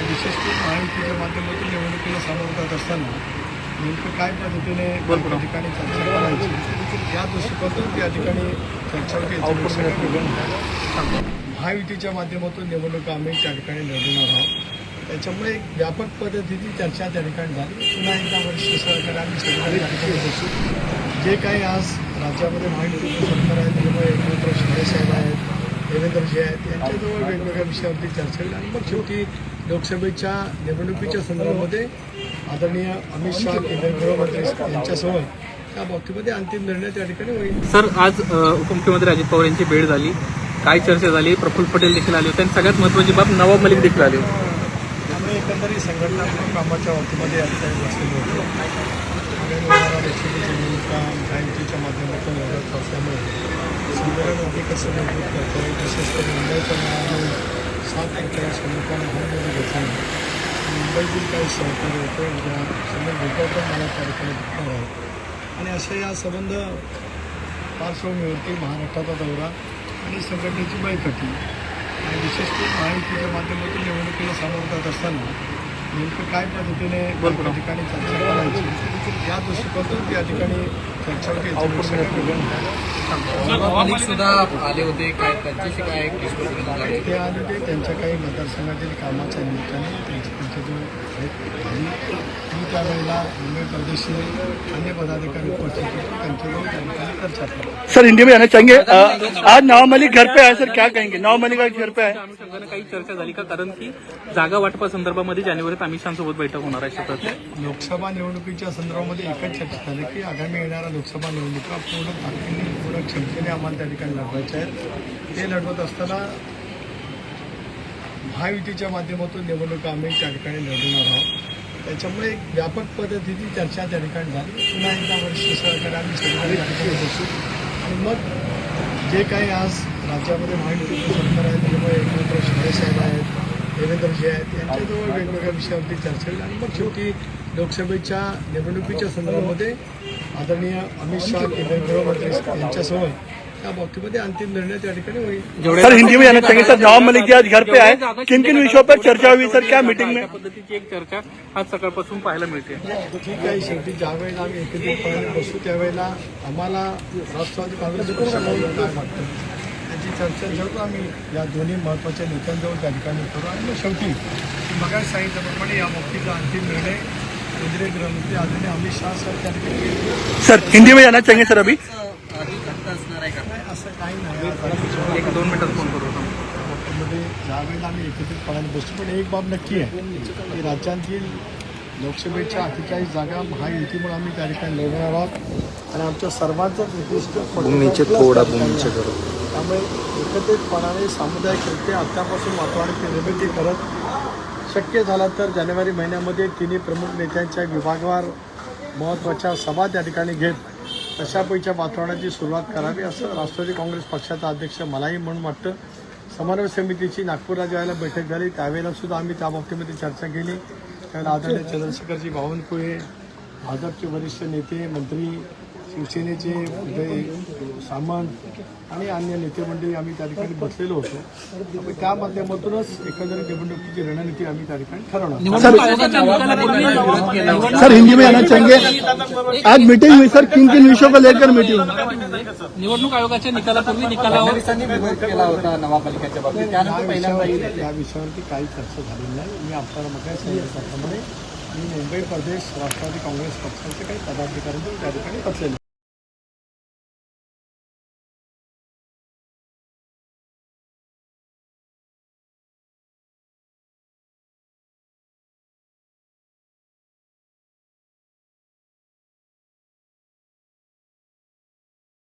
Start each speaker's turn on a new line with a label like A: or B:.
A: आणि विशेष करून महायुतीच्या माध्यमातून निवडणुकीला सामोरं जात असताना नेमकं काय पद्धतीने त्या ठिकाणी चर्चा करायची? या दृष्टिकोनातून त्या ठिकाणी चर्चा महायुतीच्या माध्यमातून निवडणुका आम्ही त्या ठिकाणी लढवणार आहोत. त्याच्यामुळे एक व्यापक पद्धतीची चर्चा त्या ठिकाणी झाली. पुन्हा एकदा वरिष्ठ बसू. जे काही आज राज्यामध्ये महायुतीचं सरकार आहे त्याच्यामुळे एकमात्र शिंदेसाहेब आहेत देवेंद्रजी आहेत यांच्याजवळ वेगवेगळ्या विषयावरती चर्चा होईल. आणि मग शेवटी लोकसभेच्या निवडणुकीच्या संदर्भामध्ये आदरणीय अमित शहा केंद्रीय गृहमंत्री यांच्यासमोर त्या बाबतीमध्ये अंतिम निर्णय त्या ठिकाणी होईल.
B: सर आज उपमुख्यमंत्री अजित पवार यांची भेट झाली. काय चर्चा झाली? प्रफुल्ल पटेल देखील आले होते. आणि सगळ्यात महत्त्वाची बाब नवाब मलिक देखील आले होते.
A: त्यामुळे एकंदरीत संघटनात्मक कामाच्या बाबतीमध्ये बसलेलो होतो. माध्यमातून लढत असल्यामुळे संघटनामध्ये कसं मजबूत करता विशेष करून मुंबईचा न्यायालय सात तारखेला संघटना हॉलमध्ये घेताना मुंबईतील काही सहकार्य होते उद्या समोर भेटवतो मला त्या ठिकाणी भेटणार आहे आणि अशा या संबंध पार्श्वभूमीवरती महाराष्ट्राचा दौरा आणि संघटनेची बैठकी आणि विशेष करून महायुतीच्या माध्यमातून निवडणुकीला सामोरं जात असताना नेमकं काय पद्धतीने ठिकाणी चर्चा करायची या दृष्टिकोनातून त्या ठिकाणी चर्चा होती.
C: सुद्धा आले होते काय त्यांच्याशी काय
A: ते आले ते त्यांच्या काही मतदारसंघातील कामाच्या निमित्ताने त्यांचे झाली मी त्यावेळेला मुंबई अन्य पदाधिकारी उपस्थित होते त्यांच्याजवळ त्या ठिकाणी चर्चा केली.
D: सर हिंदी में कहना चाहेंगे? आज नवाब मलिक घर पे आए सर क्या कहेंगे? नवाब मलिक आज घर पे आए।
B: त्या अनुषंगाने काही चर्चा झाली का? कारण की जागा वाटपा संदर्भामध्ये जानेवारीत अमित शहासोबत बैठक होणार आहे सतत.
A: लोकसभा निवडणुकीच्या संदर्भामध्ये एकच चर्चा झाली की आगामी येणाऱ्या लोकसभा निवडणुका पूर्ण ताकदीने पूर्ण क्षमतेने आम्हाला त्या ठिकाणी लढवायचे आहेत. ते लढवत असताना महायुतीच्या माध्यमातून निवडणुका आम्ही त्या ठिकाणी लढवणार आहोत. त्याच्यामुळे एक व्यापक पद्धतीची चर्चा त्या ठिकाणी झाली. पुन्हा एकदा वरिष्ठ सहकार्याने आम्ही आणि मग जे काही आज राज्यामध्ये महायुतीचं सरकार आहे त्याच्यामुळे एकमात्र शिंदेसाहेब आहेत देवेंद्रजी आहेत यांच्याजवळ वेगवेगळ्या विषयावरती चर्चा होईल आणि मग शेवटी लोकसभेच्या निवडणुकीच्या संदर्भामध्ये आदरणीय अमित शहा केंद्रीय गृहमंत्री यांच्यासमोर त्या बाबतीमध्ये अंतिम निर्णय त्या ठिकाणी होईल.
D: सर हिंदी में सर नवाब मलिक जी आज घर पे आए किन किन विषयों पर चर्चा हुई सर क्या मीटिंग में?
B: पद्धतीची एक चर्चा आज सकाळपासून पाहायला मिळते.
A: ठीक आहे शेवटी ज्या वेळेला आम्ही एकत्रितपणे बसू त्यावेळेला आम्हाला राष्ट्रवादी काँग्रेस वाटतं? त्याची चर्चा जेवतो आम्ही. या दोन्ही महत्त्वाच्या नेत्यांजवळ त्या ठिकाणी करू. आणि मग शेवटी मगाशी सांगितल्याप्रमाणे या बाबतीचा अंतिम निर्णय केंद्रीय गृहमंत्री आदरणीय अमित शहा साहेब त्या ठिकाणी घेतील.
D: सर हिंदी में कहना चाहेंगे सर अभी?
A: असं काही नाही.
B: एक दोन मिनिटात फोन करू
A: आम्ही एकत्रितपणाने बसतो पण एक बाब नक्की आहे की राज्यातील लोकसभेच्या अठ्ठेचाळीस जागा महायुतीमुळे आम्ही त्या ठिकाणी लढणार आहोत. आणि आमच्या सर्वांचंच उद्दिष्ट भूमीचे थोडा त्यामुळे एकत्रितपणाने सामुदायिक युक्ती आत्तापासून वातावरणाची निर्मिती करत शक्य झाला तर जानेवारी महिन्यामध्ये तिन्ही प्रमुख नेत्यांच्या विभागवार महत्त्वाच्या सभा त्या ठिकाणी घेत अशापैकीच्या वातावरणाची सुरुवात करावी असं राष्ट्रवादी काँग्रेस पक्षाचा अध्यक्ष मलाही म्हणून वाटतं. समन्वय समितीची नागपूरला ज्यावेळेला बैठक झाली. त्यावेळेला सुद्धा आम्ही त्या बाबतीमध्ये चर्चा केली. त्यावेळेला आदरणीय चंद्रशेखरजी बावनकुळे भाजपचे वरिष्ठ नेते मंत्री शिवसेनेचे उदय सामंत आणि अन्य नेते मंडळी आम्ही त्या ठिकाणी बसलेलो होतो. त्या माध्यमातूनच एकंदरीत निवडणुकीची रणनीती आम्ही त्या ठिकाणी ठरवणार.
D: सर हिंदी में कहना चाहेंगे आज मीटिंग हुई सर. किन किन विषयों को लेकर मीटिंग
C: निवडणूक आयोगाच्या निकालापूर्वी निकालावर केला होता बाबतीत.
A: या
C: त्यानंतर पहिल्यांदा
A: विषयावरती या विषयावरती काही चर्चा झालेली नाही. मी आपल्याला मग सांगितल्याप्रमाणे मी मुंबई प्रदेश राष्ट्रवादी काँग्रेस पक्षाचे काही पदाधिकाऱ्यांचे त्या ठिकाणी बसलेले.